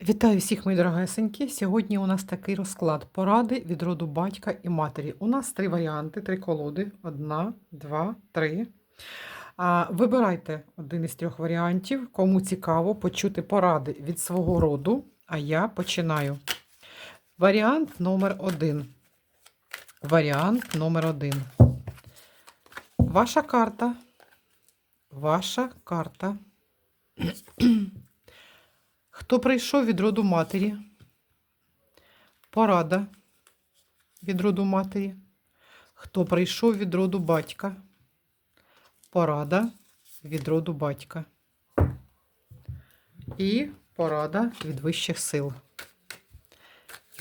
Вітаю всіх, мої дорогесенькі. Сьогодні у нас такий розклад поради від роду батька і матері. У нас три варіанти, три колоди. Одна, два, три. Вибирайте один із трьох варіантів. Кому цікаво почути поради від свого роду. А я починаю. Варіант номер один. Варіант номер один. Ваша карта. Ваша карта. Хто прийшов від роду матері? Порада від роду матері. Хто прийшов від роду батька? Порада від роду батька. І порада від вищих сил.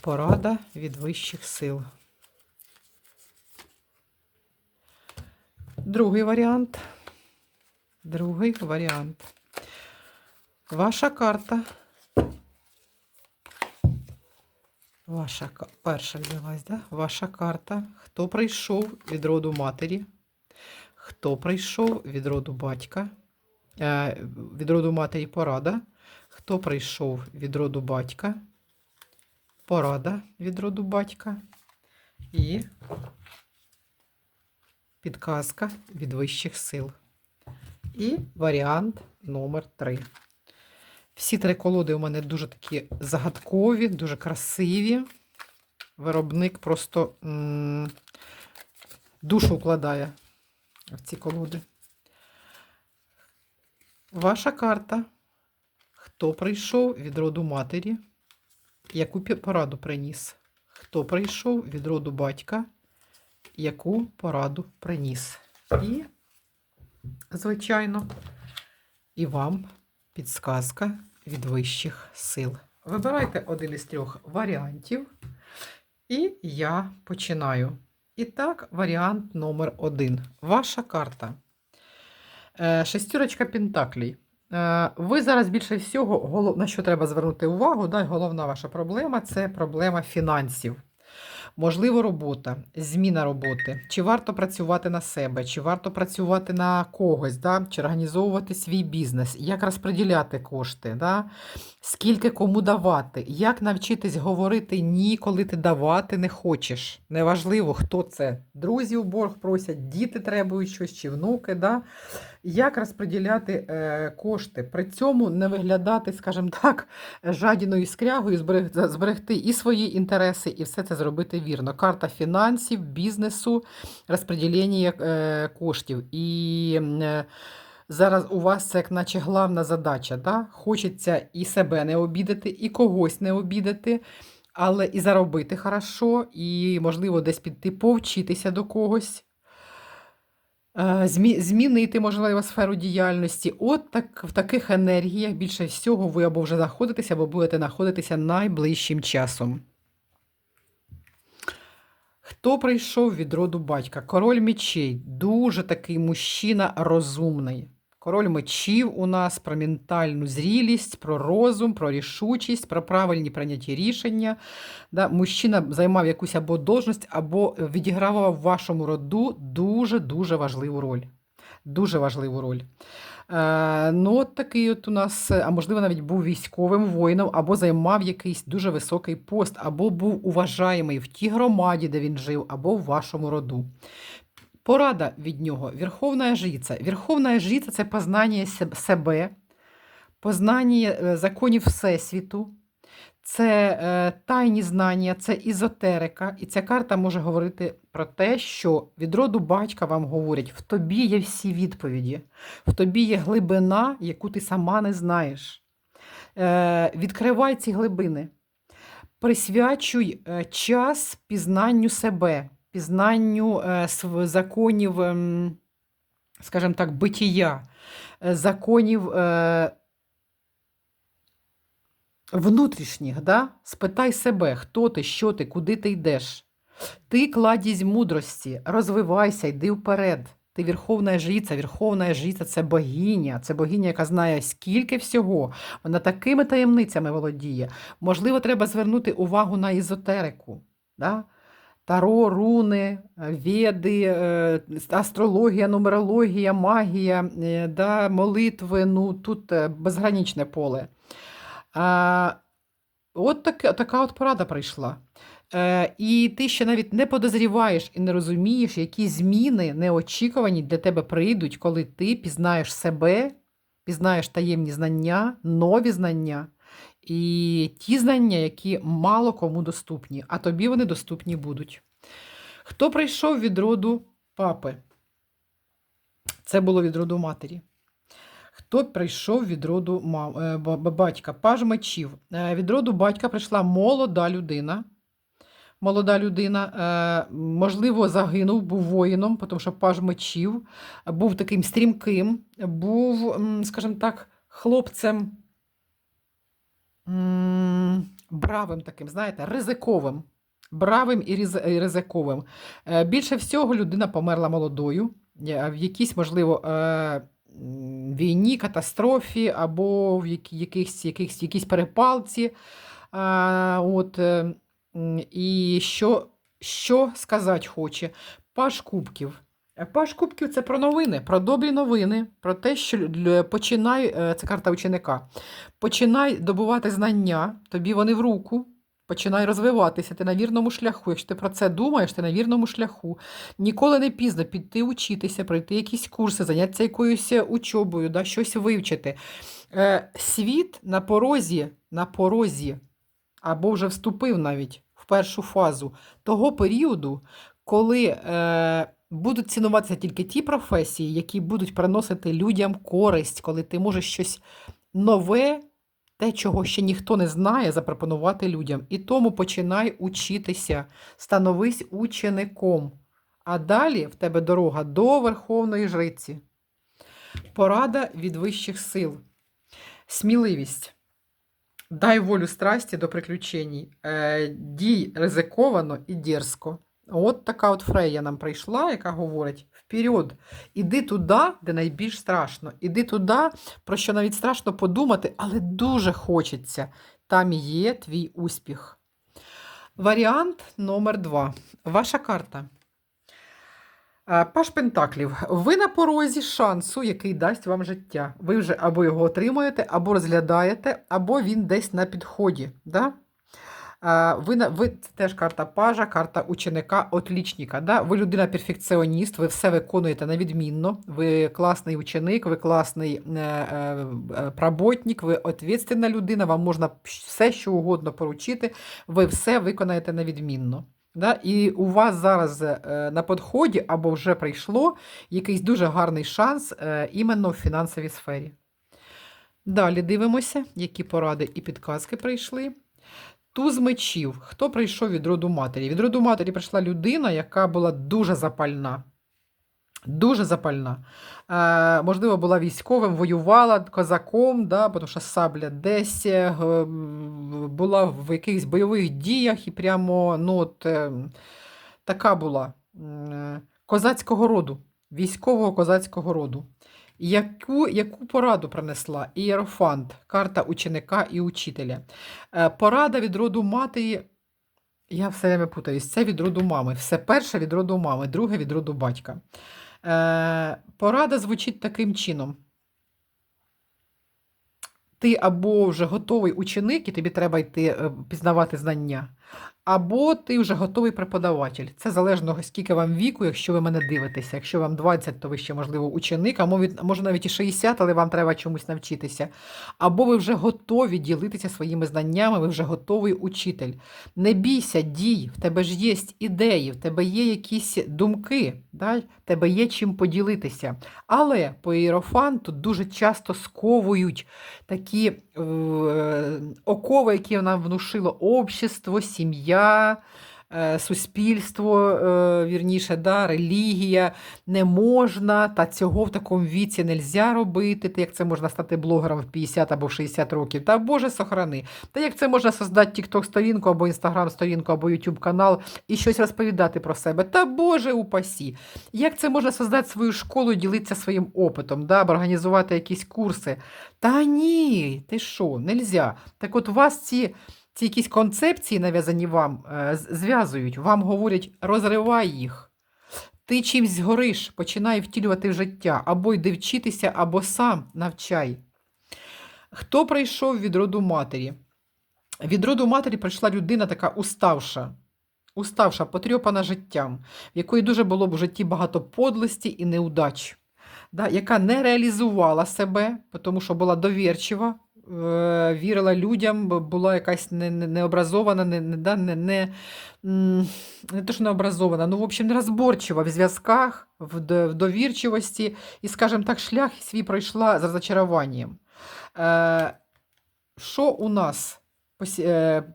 Порада від вищих сил. Другий варіант. Другий варіант. Ваша карта. Ваша перша взялась, да? Ваша карта. Хто прийшов від роду матері? Хто прийшов від роду батька? Е, від роду матері порада. Хто прийшов від роду батька? Порада від роду батька. І підказка від вищих сил. І варіант номер 3. Всі три колоди у мене дуже такі загадкові, дуже красиві. Виробник просто душу вкладає в ці колоди. Ваша карта. Хто прийшов від роду матері? Яку пораду приніс? Хто прийшов від роду батька? Яку пораду приніс? І, звичайно, і вам підсказка від вищих сил. Вибирайте один із трьох варіантів, і я починаю. І так, варіант номер один. Ваша карта. Е, Шестірочка Пентаклей. Е, Ви зараз більше всього, на що треба звернути увагу, да, головна ваша проблема це проблема фінансів. Можливо, робота, зміна роботи. Чи варто працювати на себе, чи варто працювати на когось, да? чи організовувати свій бізнес, як розподіляти кошти, да? скільки кому давати, як навчитись говорити ні, коли ти давати не хочеш. Неважливо, хто це. Друзі у борг просять, діти требують щось, чи внуки. Да? Як розподіляти е, кошти, при цьому не виглядати, скажімо так, жадіною скрягою, зберег- зберегти і свої інтереси, і все це зробити вірно. Карта фінансів, бізнесу, розподілення е, коштів. І е, зараз у вас це як наче главна задача. Да? Хочеться і себе не обідати, і когось не обідати. Але і заробити хорошо, і, можливо, десь піти повчитися до когось, змінити, можливо, сферу діяльності. От так, в таких енергіях більше всього ви або вже знаходитеся, або будете знаходитися найближчим часом. Хто прийшов від роду батька? Король мечей. Дуже такий мужчина розумний. Король мечів у нас про ментальну зрілість, про розум, про рішучість, про правильні прийняті рішення. Да, мужчина займав якусь або должність, або відігравав в вашому роду дуже-дуже важливу роль. Дуже важливу роль. Е, ну, от такий от у нас, а можливо, навіть був військовим воїном, або займав якийсь дуже високий пост, або був уважаємий в тій громаді, де він жив, або в вашому роду. Порада від нього Верховна жриця. Верховна жриця – це познання себе, познання е, законів Всесвіту, це е, тайні знання, це ізотерика. І ця карта може говорити про те, що від роду батька вам говорять, в тобі є всі відповіді, в тобі є глибина, яку ти сама не знаєш. Е, відкривай ці глибини. Присвячуй час пізнанню себе, пізнанню е, законів, ем, скажімо так, битія, е, законів е, внутрішніх. Да? Спитай себе, хто ти, що ти, куди ти йдеш. Ти кладізь мудрості, розвивайся, йди вперед. Ти верховна жриця, верховна жриця це богиня, це богиня, яка знає скільки всього. Вона такими таємницями володіє. Можливо, треба звернути увагу на ізотерику. Да? Таро, руни, веди, е, астрологія, нумерологія, магія, е, да, молитви. Ну, тут е, безграничне поле. От таке, така от порада прийшла. Е, і ти ще навіть не подозріваєш і не розумієш, які зміни неочікувані для тебе прийдуть, коли ти пізнаєш себе, пізнаєш таємні знання, нові знання і ті знання, які мало кому доступні, а тобі вони доступні будуть. Хто прийшов від роду папи? Це було від роду матері. Хто прийшов від роду мам, е, ба- ба- батька? Паж мечів. Е, Від роду батька прийшла молода людина. Молода людина, е, можливо, загинув, був воїном, тому що паж мечів, був таким стрімким, був, скажімо так, хлопцем бравим таким, знаєте, ризиковим. Бравим і ризиковим. Е, Більше всього людина померла молодою, е, в якійсь, можливо, е, війні, катастрофі або в якихось, якихось, якійсь перепалці. От, і що, що сказати хоче? Паш Кубків. Паш Кубків це про новини, про добрі новини, про те, що починай, е, це карта ученика. Починай добувати знання, тобі вони в руку. Починай розвиватися, ти на вірному шляху. Якщо ти про це думаєш, ти на вірному шляху. Ніколи не пізно піти учитися, пройти якісь курси, зайнятися якоюсь е, учобою, да, щось вивчити. Е, світ на порозі, на порозі, або вже вступив навіть в першу фазу того періоду, коли будуть цінуватися тільки ті професії, які будуть приносити людям користь, коли ти можеш щось нове, те, чого ще ніхто не знає, запропонувати людям. І тому починай учитися, становись учеником. А далі в тебе дорога до Верховної Жриці. Порада від вищих сил. Сміливість. Дай волю страсті до приключень. Е, дій ризиковано і дерзко. От така от Фрея нам прийшла, яка говорить: вперед, іди туди, де найбільш страшно. Іди туди, про що навіть страшно подумати, але дуже хочеться. Там є твій успіх. Варіант номер два. Ваша карта. Е, Паш Пентаклів. Ви на порозі шансу, який дасть вам життя. Ви вже або його отримуєте, або розглядаєте, або він десь на підході. Да? Ви, ви це теж карта пажа, карта ученика, отлічника. Да? Ви людина перфекціоніст, ви все виконуєте на відмінно. Ви класний ученик, ви класний е, е, е, пработник, ви відповідальна людина, вам можна все, що угодно поручити, ви все виконаєте на відмінно. Да? І у вас зараз е, на підході або вже прийшло якийсь дуже гарний шанс е, іменно в фінансовій сфері. Далі дивимося, які поради і підказки прийшли. Туз мечів. Хто прийшов від роду матері? Від роду матері прийшла людина, яка була дуже запальна. Дуже запальна. Е, можливо, була військовим, воювала козаком, да, тому що сабля десь е, була в якихось бойових діях і прямо ну, от, е, така була е, козацького роду, військового козацького роду. Яку, яку пораду принесла Ієрофант, карта ученика і учителя? Е, порада від роду матері. Я все время путаюсь. Це від роду мами. Все перше від роду мами, друге від роду батька. Е, порада звучить таким чином. Ти або вже готовий ученик, і тобі треба йти е, пізнавати знання, або ти вже готовий преподаватель. Це залежно скільки вам віку, якщо ви мене дивитеся. Якщо вам 20, то ви ще, можливо, ученик, а може навіть і 60, але вам треба чомусь навчитися. Або ви вже готові ділитися своїми знаннями, ви вже готовий учитель. Не бійся, дій, в тебе ж є ідеї, в тебе є якісь думки, да? в тебе є чим поділитися. Але по іерофанту дуже часто сковують такі е, окови, які нам внушило общество, сім'я, е, суспільство, е, вірніше, да, релігія. Не можна, та цього в такому віці не можна робити. Та як це можна стати блогером в 50 або в 60 років? Та Боже сохрани. Та як це можна создати TikTok сторінку або Instagram сторінку, або YouTube канал і щось розповідати про себе? Та Боже упасі. Як це можна создати свою школу і ділитися своїм опитом, да, організувати якісь курси? Та ні, ти що, нельзя. Так от у вас ці, ці якісь концепції, нав'язані вам, е, зв'язують, вам говорять, розривай їх. Ти чимсь згориш, починай втілювати в життя, або йди вчитися, або сам навчай. Хто прийшов від роду матері? Від роду матері прийшла людина така уставша, уставша, потрьопана життям, в якої дуже було б в житті багато подлості і неудач, да, яка не реалізувала себе, тому що була довірчива, вірила людям, була якась не, не, не, не, да, не, не, не то, що необразована, ну, в общем, нерозборчива в зв'язках, в, в довірчивості, і, скажімо так, шлях свій пройшла за розчаруванням. Е, що у нас е,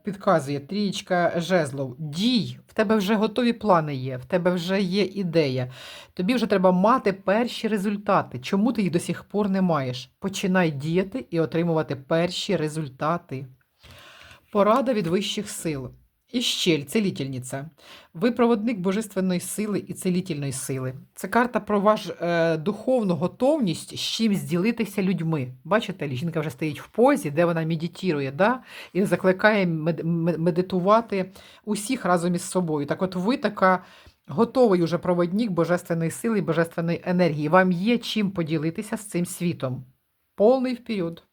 підказує трієчка жезлов? Дій, в тебе вже готові плани є, в тебе вже є ідея. Тобі вже треба мати перші результати. Чому ти їх до сих пор не маєш? Починай діяти і отримувати перші результати. Порада від вищих сил. Іщель, целітельниця. Ви проводник божественної сили і целітельної сили. Це карта про вашу е, духовну готовність з чимсь ділитися людьми. Бачите, жінка вже стоїть в позі, де вона медитує, да? і закликає медитувати усіх разом із собою. Так от ви така готовий уже проводник божественної сили і божественної енергії. Вам є чим поділитися з цим світом. Повний вперед.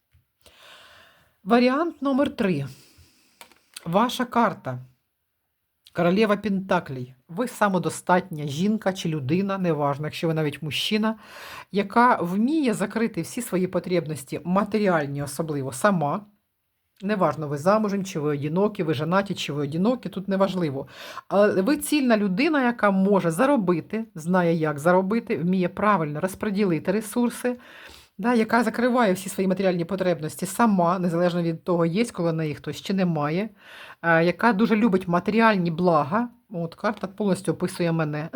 Варіант номер три. Ваша карта. Королева Пентаклей. Ви самодостатня жінка чи людина, неважно, якщо ви навіть мужчина, яка вміє закрити всі свої потребності, матеріальні особливо, сама. Неважно, ви замужем, чи ви одинокі, ви женаті, чи ви одинокі, тут неважливо. Але ви цільна людина, яка може заробити, знає, як заробити, вміє правильно розподілити ресурси, да, яка закриває всі свої матеріальні потребності сама, незалежно від того, є коло неї хтось чи немає, яка дуже любить матеріальні блага. От карта повністю описує мене.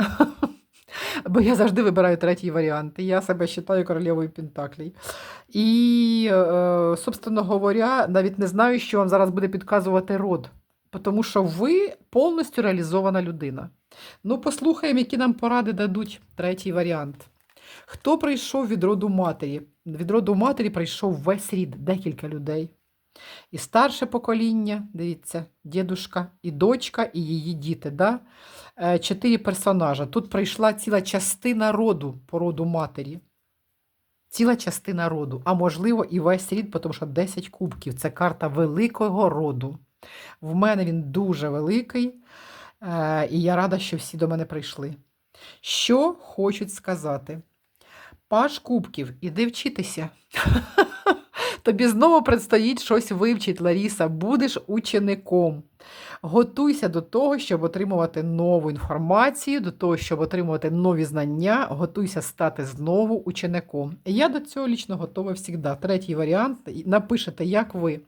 Бо я завжди вибираю третій варіант. Я себе вважаю королевою Пентаклей. І, е, собственно говоря, навіть не знаю, що вам зараз буде підказувати род. Тому що ви повністю реалізована людина. Ну, послухаємо, які нам поради дадуть третій варіант. Хто прийшов від роду матері? Від роду матері прийшов весь рід, декілька людей. І старше покоління, дивіться, дідушка, і дочка, і її діти. Да? Е, Чотири персонажа. Тут прийшла ціла частина роду по роду матері. Ціла частина роду, а можливо, і весь рід, тому що 10 кубків це карта великого роду. В мене він дуже великий, е, і я рада, що всі до мене прийшли. Що хочуть сказати? Паш кубків, іди вчитися. Тобі знову предстоїть щось вивчити, Ларіса. Будеш учеником. Готуйся до того, щоб отримувати нову інформацію, до того, щоб отримувати нові знання, готуйся стати знову учеником. Я до цього лічно готова завжди. Третій варіант напишете, як ви.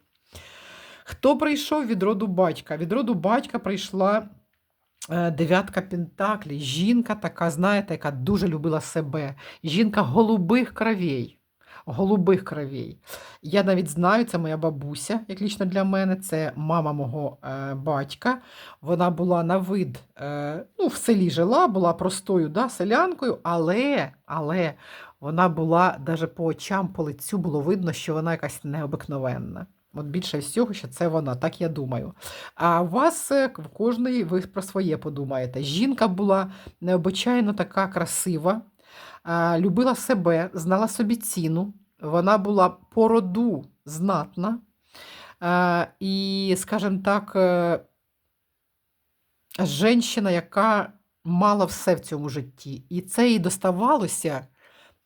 Хто прийшов від роду батька? Від роду батька прийшла дев'ятка Пентаклей. Жінка така, знаєте, яка дуже любила себе. Жінка голубих кровей. Голубих кровей. Я навіть знаю, це моя бабуся, як лічно для мене, це мама мого е, батька. Вона була на вид, е, ну, в селі жила, була простою да, селянкою, але, але вона була навіть по очам, по лицю було видно, що вона якась необикновенна. От більше всього, що це вона, так я думаю. А у вас е, в кожної ви про своє подумаєте. Жінка була необичайно така красива, любила себе, знала собі ціну. Вона була по роду знатна. І, скажімо так, е, жінка, яка мала все в цьому житті. І це їй доставалося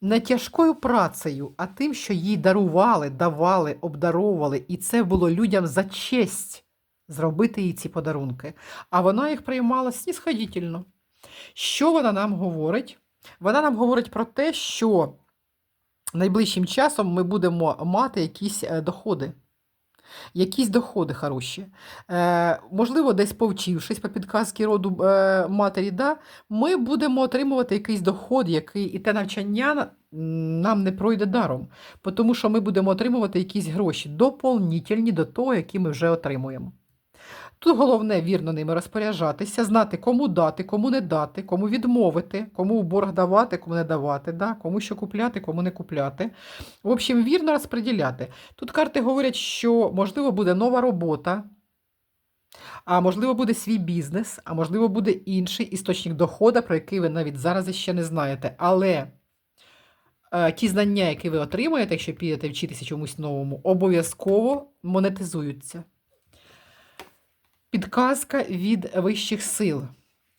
не тяжкою працею, а тим, що їй дарували, давали, обдаровували. І це було людям за честь зробити їй ці подарунки. А вона їх приймала снісходітельно. Що вона нам говорить? Вона нам говорить про те, що найближчим часом ми будемо мати якісь е, доходи. Якісь доходи хороші. Е, можливо, десь повчившись по підказці роду е, матері, да, ми будемо отримувати якийсь доход, який і те навчання нам не пройде даром, тому що ми будемо отримувати якісь гроші доповнительні до того, які ми вже отримуємо. Тут головне вірно ними розпоряджатися, знати, кому дати, кому не дати, кому відмовити, кому в борг давати, кому не давати, да? кому що купляти, кому не купляти. В общем, вірно розподіляти. Тут карти говорять, що можливо буде нова робота, а можливо буде свій бізнес, а можливо буде інший істочник доходу, про який ви навіть зараз ще не знаєте. Але е, ті знання, які ви отримаєте, якщо підете вчитися чомусь новому, обов'язково монетизуються. Підказка від вищих сил.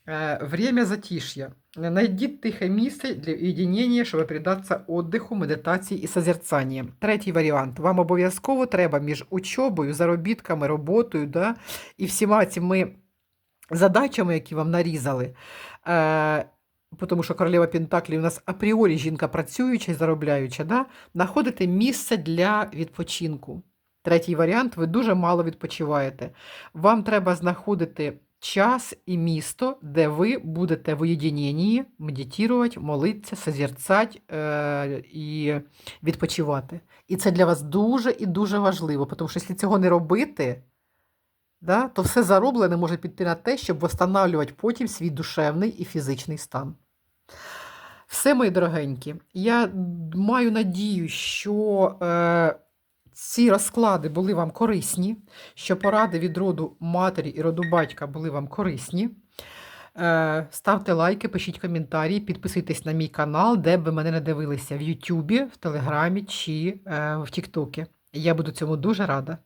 Е, Время затиш'я. Найдіть тихе місце для уєдинення, щоб передатися віддиху, медитації і созерцанням. Третій варіант. Вам обов'язково треба між учобою, заробітками, роботою да, і всіма цими задачами, які вам нарізали. Е, тому що королева Пентаклів у нас апріорі жінка працююча і заробляюча, да, знаходите місце для відпочинку. Третій варіант ви дуже мало відпочиваєте. Вам треба знаходити час і місто, де ви будете в уєдиненні медитувати, молитися, созерцати е, і відпочивати. І це для вас дуже і дуже важливо, тому що якщо цього не робити, да, то все зароблене може піти на те, щоб встановлювати потім свій душевний і фізичний стан. Все, мої дорогенькі, я маю надію, що е, ці розклади були вам корисні, що поради від роду матері і роду батька були вам корисні. Е, ставте лайки, пишіть коментарі, підписуйтесь на мій канал, де б ви мене не дивилися в Ютубі, в Телеграмі чи е, в Тіктокі. Я буду цьому дуже рада.